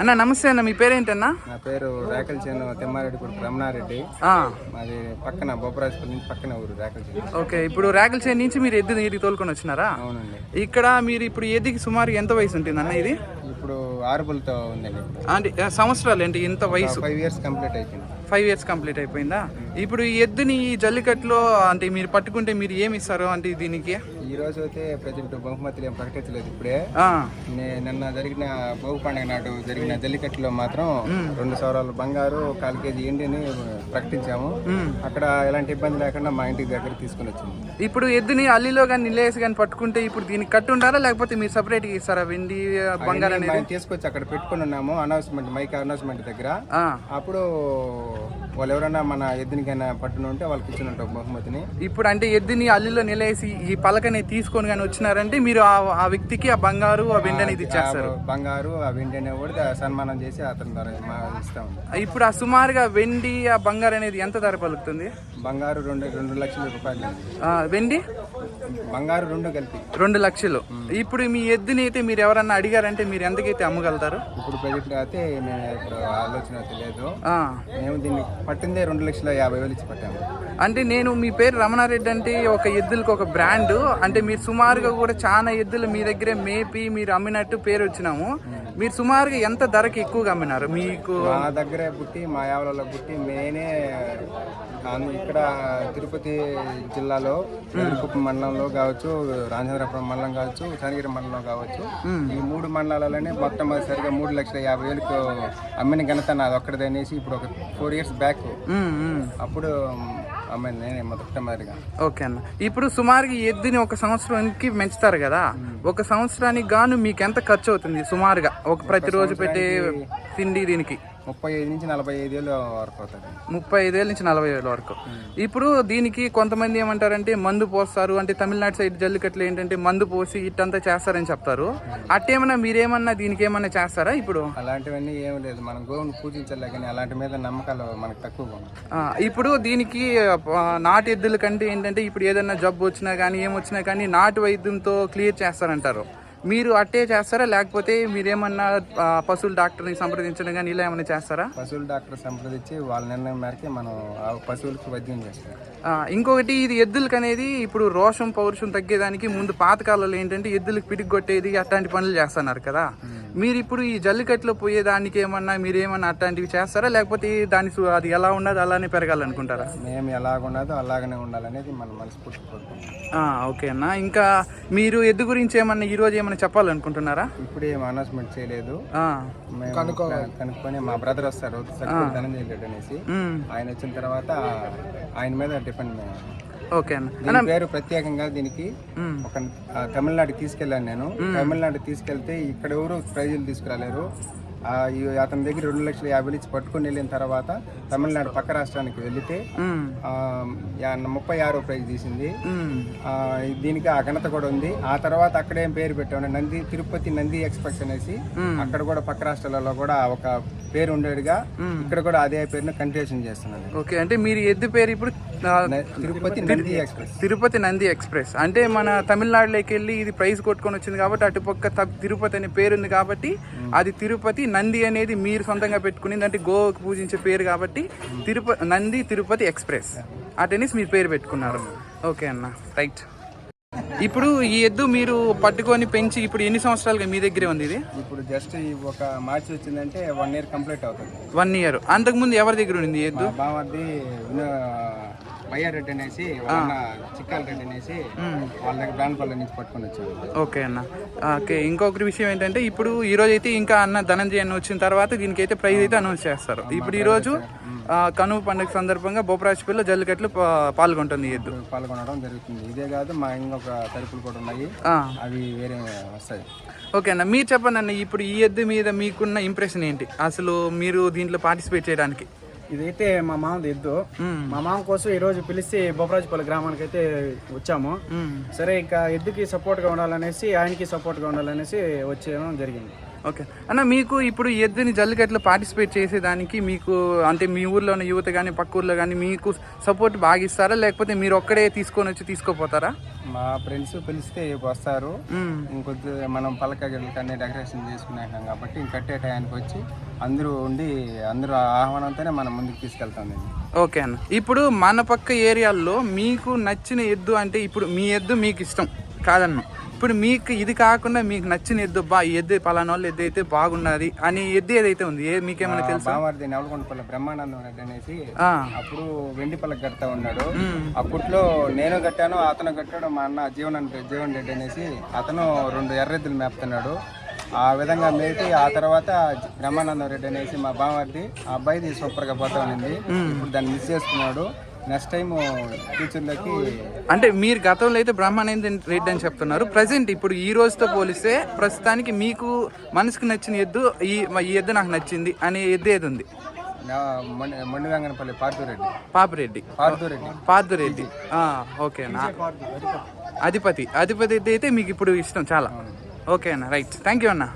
అన్న నమస్తే అన్న మీ పేరేంటన్నా? నా పేరు రేకల చేను తిమ్మారెడ్డి కొడుకు రమణారెడ్డి మాది పక్కన బొప్పరాజపల్లి నుంచి పక్కన ఊరు రేకల చేను. ఓకే ఇప్పుడు రేకల చేను నుంచి మీరు ఎద్దు నీటికి తోలుకొని వచ్చినారా? అవునండి. ఇక్కడ మీరు ఇప్పుడు ఎద్దుకి సుమారు ఎంత వయసు ఉంటుంది అన్న ఇది? ఇప్పుడు ఆరుబులతో ఉందండి. అంటే సంవత్సరాలు ఏంటి? ఇంత వయసు? ఫైవ్ ఇయర్స్ కంప్లీట్ అయిపోయింది. ఫైవ్ ఇయర్స్ కంప్లీట్ అయిపోయిందా? ఇప్పుడు ఈ ఎద్దుని ఈ జల్లికట్టులో అంటే మీరు పట్టుకుంటే మీరు ఏమి ఇస్తారు అంటే దీనికి? ఈ రోజు అయితే ప్రజెంట్ బహుమతులు ఏం ప్రకటించలేదు ఇప్పుడే. నే- నిన్న జరిగిన భోగి పండుగ నాడు జరిగిన జల్లికట్టులో మాత్రం రెండు సవరాలు బంగారు కాలు కేజీ ఎండిని ప్రకటించాము. అక్కడ ఎలాంటి ఇబ్బంది లేకుండా మా ఇంటికి దగ్గర తీసుకుని వచ్చింది. ఇప్పుడు ఎద్దుని అల్లిలో కానీ నిలేసి కానీ పట్టుకుంటే ఇప్పుడు దీనికి కట్టు ఉండారా లేకపోతే మీరు సపరేట్గా ఇస్తారా? వెండి బంగారం అనేది? తీసుకొచ్చి అక్కడ పెట్టుకుని ఉన్నాము అనౌన్స్మెంట్ మైక్ అనౌన్స్మెంట్ దగ్గర. ఆ, అప్పుడు వాళ్ళు ఎవరైనా మన ఎద్దునికైనా పట్టున ఉంటే వాళ్ళకి ఇచ్చిన ఉంటాం బహుమతిని. ఇప్పుడు అంటే ఎద్దుని అల్లిలో నిలేసి ఈ పలకని తీసుకొని కానీ వచ్చినారంటే మీరు ఆ- వ్యక్తికి ఆ బంగారు ఆ వెండి అనేది ఇచ్చేస్తారు. బంగారు ఆ వెండి కూడా సన్మానం చేసి అతని ద్వారా మా ఇస్తాం ఇప్పుడు ఆ సుమారుగా వెండి ఆ బంగారు అనేది ఎంత ధర పలుకుతుంది? బంగారు రెండు రెండు లక్షల రూపాయలు. వెండి? బంగారు రెండు కలిపి. రెండు లక్షలు. ఇప్పుడు మీ ఎద్దుని అయితే మీరు ఎవరన్నా అడిగారంటే మీరు ఎంతకైతే అమ్మగలుగుతారు? ఇప్పుడు ప్రజెంట్ అయితే మేము ఇప్పుడు ఆలోచన తెలియదు మేము దీన్ని పట్టిందే రెండు లక్షల యాభై వేలు ఇచ్చి పట్టాము. అంటే నేను మీ పేరు రమణారెడ్డి అంటే ఒక ఎద్దులకు ఒక బ్రాండ్ అంటే మీరు సుమారుగా కూడా చాలా ఎద్దులు మీ దగ్గరే మేపి మీరు అమ్మినట్టు పేరు వచ్చినాము. మీరు సుమారుగా ఎంత ధరకి ఎక్కువగా అమ్మినారు మీకు మా దగ్గరే పుట్టి మా యావలలో పుట్టి నేనే ఇక్కడ తిరుపతి జిల్లాలో ఎదురుకుప్ప మండలంలో కావచ్చు రాజేంద్రపురం మండలం కావచ్చు చనిగిరి మండలం కావచ్చు. ఈ మూడు మండలాలలోనే మొట్టమొదటిసారిగా మూడు లక్షల యాభై వేలకు అమ్మిన ఘనత నాది ఒక్కడిది అనేసి ఇప్పుడు ఒక ఫోర్ ఇయర్స్ బ్యాక్. అప్పుడు నేనే ఓకే అన్న. ఇప్పుడు సుమారుగా ఎద్దుని ఒక సంవత్సరానికి పెంచుతారు కదా ఒక సంవత్సరానికి గాను మీకు ఎంత ఖర్చు అవుతుంది సుమారుగా? ఒక ప్రతిరోజు పెట్టే తిండి దీనికి? ముప్పై ఐదు నుంచి నలభై ఐదు వేలు వరకు అవుతుంది ముప్పై ఐదు వేల నుంచి నలభై వేల వరకు. ఇప్పుడు దీనికి కొంతమంది ఏమంటారంటే మందు పోస్తారు అంటే తమిళనాడు సైడ్ జల్లికట్లు ఏంటంటే మందు పోసి ఇట్టంతా చేస్తారని చెప్తారు. అట్టేమన్నా మీరేమన్నా దీనికి ఏమన్నా చేస్తారా ఇప్పుడు? అలాంటివన్నీ ఏం లేదు. మనం గోవును పూజించలే కానీ అలాంటి మీద నమ్మకాలు మనకు ఆ, ఇప్పుడు దీనికి నాటు ఎద్దుల కంటే ఏంటంటే ఇప్పుడు ఏదైనా జబ్బు వచ్చినా కానీ ఏమొచ్చినా కానీ నాటు వైద్యంతో క్లియర్ చేస్తారంటారు. మీరు అట్టే చేస్తారా? లేకపోతే మీరేమన్నా పశువుల డాక్టర్ని సంప్రదించడం కానీ ఇలా ఏమైనా చేస్తారా? పశువుల డాక్టర్ సంప్రదించి వాళ్ళ నిర్ణయం మేరకే మనం ఆ పశువులకు వైద్యం చేస్తాం. ఇంకొకటి ఇది ఎద్దులకు అనేది ఇప్పుడు రోషం పౌరుషం తగ్గేదానికి ముందు పాతకాలంలో ఏంటంటే ఎద్దులకు పిడికి కొట్టేది అట్లాంటి పనులు చేస్తున్నారు కదా. మీరు ఇప్పుడు ఈ జల్లికట్టులో పోయేదానికి ఏమన్నా మీరు ఏమన్నా అట్లాంటివి చేస్తారా? లేకపోతే దాని సు- అది ఎలా ఉన్నది అలానే పెరగాలనుకుంటారా? మేము ఎలాగ ఉన్నదో అలాగనే ఉండాలనేది మన మనస్ఫూర్తి కోరుకుంటాం ఆ, ఓకే అన్న. ఇంకా మీరు ఎద్దు గురించి ఏమన్నా ఈ రోజు ఏమన్నా చెప్పాలనుకుంటున్నారా? ఇప్పుడు ఏం అనౌన్స్మెంట్ చేయలేదు. ఆ, మేము కనుక్కొని మా బ్రదర్ వస్తారు ధనంజయ రెడ్డి అనేసి. ఆయన వచ్చిన తర్వాత ఆయన మీద డిపెండ్ మేము. ఓకే అన్న. పేరు ప్రత్యేకంగా దీనికి ఒక ఆ, తమిళనాడుకి తీసుకెళ్ళాను నేను. తమిళనాడు తీసుకెళ్తే ఇక్కడ ఎవరు ప్రైజులు తీసుకురాలేరు. అతని దగ్గర రెండు లక్షల యాభై ఇచ్చి పట్టుకొని వెళ్ళిన తర్వాత తమిళనాడు పక్క రాష్ట్రానికి వెళితే ముప్పై ఆరో ప్రైజ్ తీసింది. దీనికి ఆ ఘనత కూడా ఉంది. ఆ తర్వాత అక్కడేం పేరు పెట్టాము నంది తిరుపతి నంది ఎక్స్ప్రెస్ అనేసి అక్కడ కూడా పక్క రాష్ట్రాలలో కూడా ఒక పేరు ఉండేదిగా ఇక్కడ కూడా అదే పేరును కంటిన్యూషన్ చేస్తున్నాను ఓకే అంటే మీరు ఎద్దు పేరు ఇప్పుడు తిరుపతి నంది ఎక్స్ప్రెస్. తిరుపతి నంది ఎక్స్ప్రెస్. అంటే మన తమిళనాడులోకి వెళ్ళి ఇది ప్రైజ్ కొట్టుకొని వచ్చింది కాబట్టి అటుపక్క తిరుపతి అనే పేరు ఉంది కాబట్టి అది తిరుపతి నంది అనేది మీరు సొంతంగా పెట్టుకునేది అంటే గోవాకు పూజించే పేరు కాబట్టి తిరుపతి నంది తిరుపతి ఎక్స్ప్రెస్. అటెనిస్ మీరు పేరు పెట్టుకున్నారు. ఓకే అన్న. రైట్. ఇప్పుడు ఈ ఎద్దు మీరు పట్టుకొని పెంచి ఇప్పుడు ఎన్ని సంవత్సరాలుగా మీ దగ్గరే ఉంది ఇది? ఇప్పుడు జస్ట్ ఈ ఒక మార్చి వచ్చిందంటే వన్ ఇయర్ కంప్లీట్ అవుతుంది. One year. అంతకుముందు ఎవరి దగ్గర ఉంది ఈ ఎద్దు? బామర్ది బయ్యర్ రెడ్డి అనేసి వాళ్ళ చిక్కల్ రెడ్డి అనేసి వాళ్ళ దగ్గర బ్రాండ్పల్లి నుంచి పట్టుకొని వచ్చాము ఓకే అన్న. ఓకే ఇంకొకటి విషయం ఏంటంటే ఇప్పుడు ఈ రోజు అయితే ఇంకా అన్న ధనంజయ అన్న వచ్చిన తర్వాత దీనికి అయితే ప్రైజ్ అయితే అనౌన్స్ చేస్తారు. ఇప్పుడు ఈ రోజు కనుమ పండుగ సందర్భంగా బొప్పరాజపల్లిలో జల్లికట్లు పాల్గొంటుంది ఎద్దు. పాల్గొనడం జరుగుతుంది. ఇదే కాదు మా ఇంకొక తలుపులు కూడా ఉన్నాయి. అవి వేరే వస్తాయి. ఓకే అన్న మీరు చెప్పండి అన్న ఇప్పుడు ఈ ఎద్దు మీద మీకున్న ఇంప్రెషన్ ఏంటి? అసలు మీరు దీంట్లో పార్టిసిపేట్ చేయడానికి? ఇదైతే మా మామది మ్మ్. మా మామ కోసం ఈ రోజు పిలిచి బొప్పరాజపల్లి గ్రామానికి అయితే వచ్చాము. సరే ఇంకా ఎద్దుకి సపోర్ట్గా ఉండాలనేసి ఆయనకి సపోర్ట్గా ఉండాలనేసి వచ్చేయడం జరిగింది ఓకే. అన్న మీకు ఇప్పుడు ఈ ఎద్దుని జల్లికట్లో పార్టిసిపేట్ చేసేదానికి మీకు అంటే మీ ఊర్లో ఉన్న యువత కానీ పక్క ఊర్లో కానీ మీకు సపోర్ట్ బాగా ఇస్తారా? లేకపోతే మీరు ఒక్కడే తీసుకొని వచ్చి తీసుకోపోతారా? మా ఫ్రెండ్స్ పిలిస్తే వస్తారు. ఇంకొద్ది మనం పలక గిళ్ళకన్నీ డెకరేషన్ చేసుకున్నాం కాబట్టి ఇంక కట్టే టయానికి వచ్చి అందరూ ఉండి అందరూ ఆహ్వానంతోనే మనం ముందుకు తీసుకెళ్తాం ఓకే అన్న. ఇప్పుడు మన పక్క ఏరియాల్లో మీకు నచ్చిన ఎద్దు అంటే ఇప్పుడు మీ ఎద్దు మీకు ఇష్టం కాదన్న. ఇప్పుడు మీకు ఇది కాకుండా మీకు నచ్చిన ఎద్దు బా ఈ ఎద్దు పలానా వాళ్ళు ఎద్దు అయితే బాగున్నది అని ఎద్దు ఏదైతే ఉంది ఏ మీకేమైనా తెలుసా? బామర్ది నవలకొండపల్లి బ్రహ్మానందం రెడ్డి అనేసి ఆ, అప్పుడు వెండి పలక కడతా ఉన్నాడు. అప్పట్లో నేను కట్టాను అతను కట్టాడు మా అన్న జీవన్ అంటే జీవన్ రెడ్డి అనేసి అతను రెండు ఎర్రెద్దులు మేపుతున్నాడు. ఆ విధంగా మేపి ఆ తర్వాత బ్రహ్మానందం రెడ్డి అనేసి మా బామర్ది ఆ అబ్బాయిది సూపర్గా పోతా ఉంది ఇప్పుడు దాన్ని మిస్ చేసుకున్నాడు. నెక్స్ట్ టైం ఫ్యూచర్లోకి అంటే మీరు గతంలో అయితే బ్రహ్మానంద రెడ్డి అని చెప్తున్నారు. ప్రజెంట్ ఇప్పుడు ఈ రోజుతో పోలిస్తే ప్రస్తుతానికి మీకు మనసుకు నచ్చిన ఎద్దు ఈ ఈ ఎద్దు నాకు నచ్చింది అనే ఎద్దు ఏది ఉంది? మొండి వెంగనపల్లి పార్థురెడ్డి. పాపిరెడ్డి. పార్థురెడ్డి. పార్థురెడ్డి. ఓకేనా అధిపతి. అధిపతి. అయితే మీకు ఇప్పుడు ఇష్టం చాలా. ఓకే అన్న రైట్. థ్యాంక్ యూ అన్న.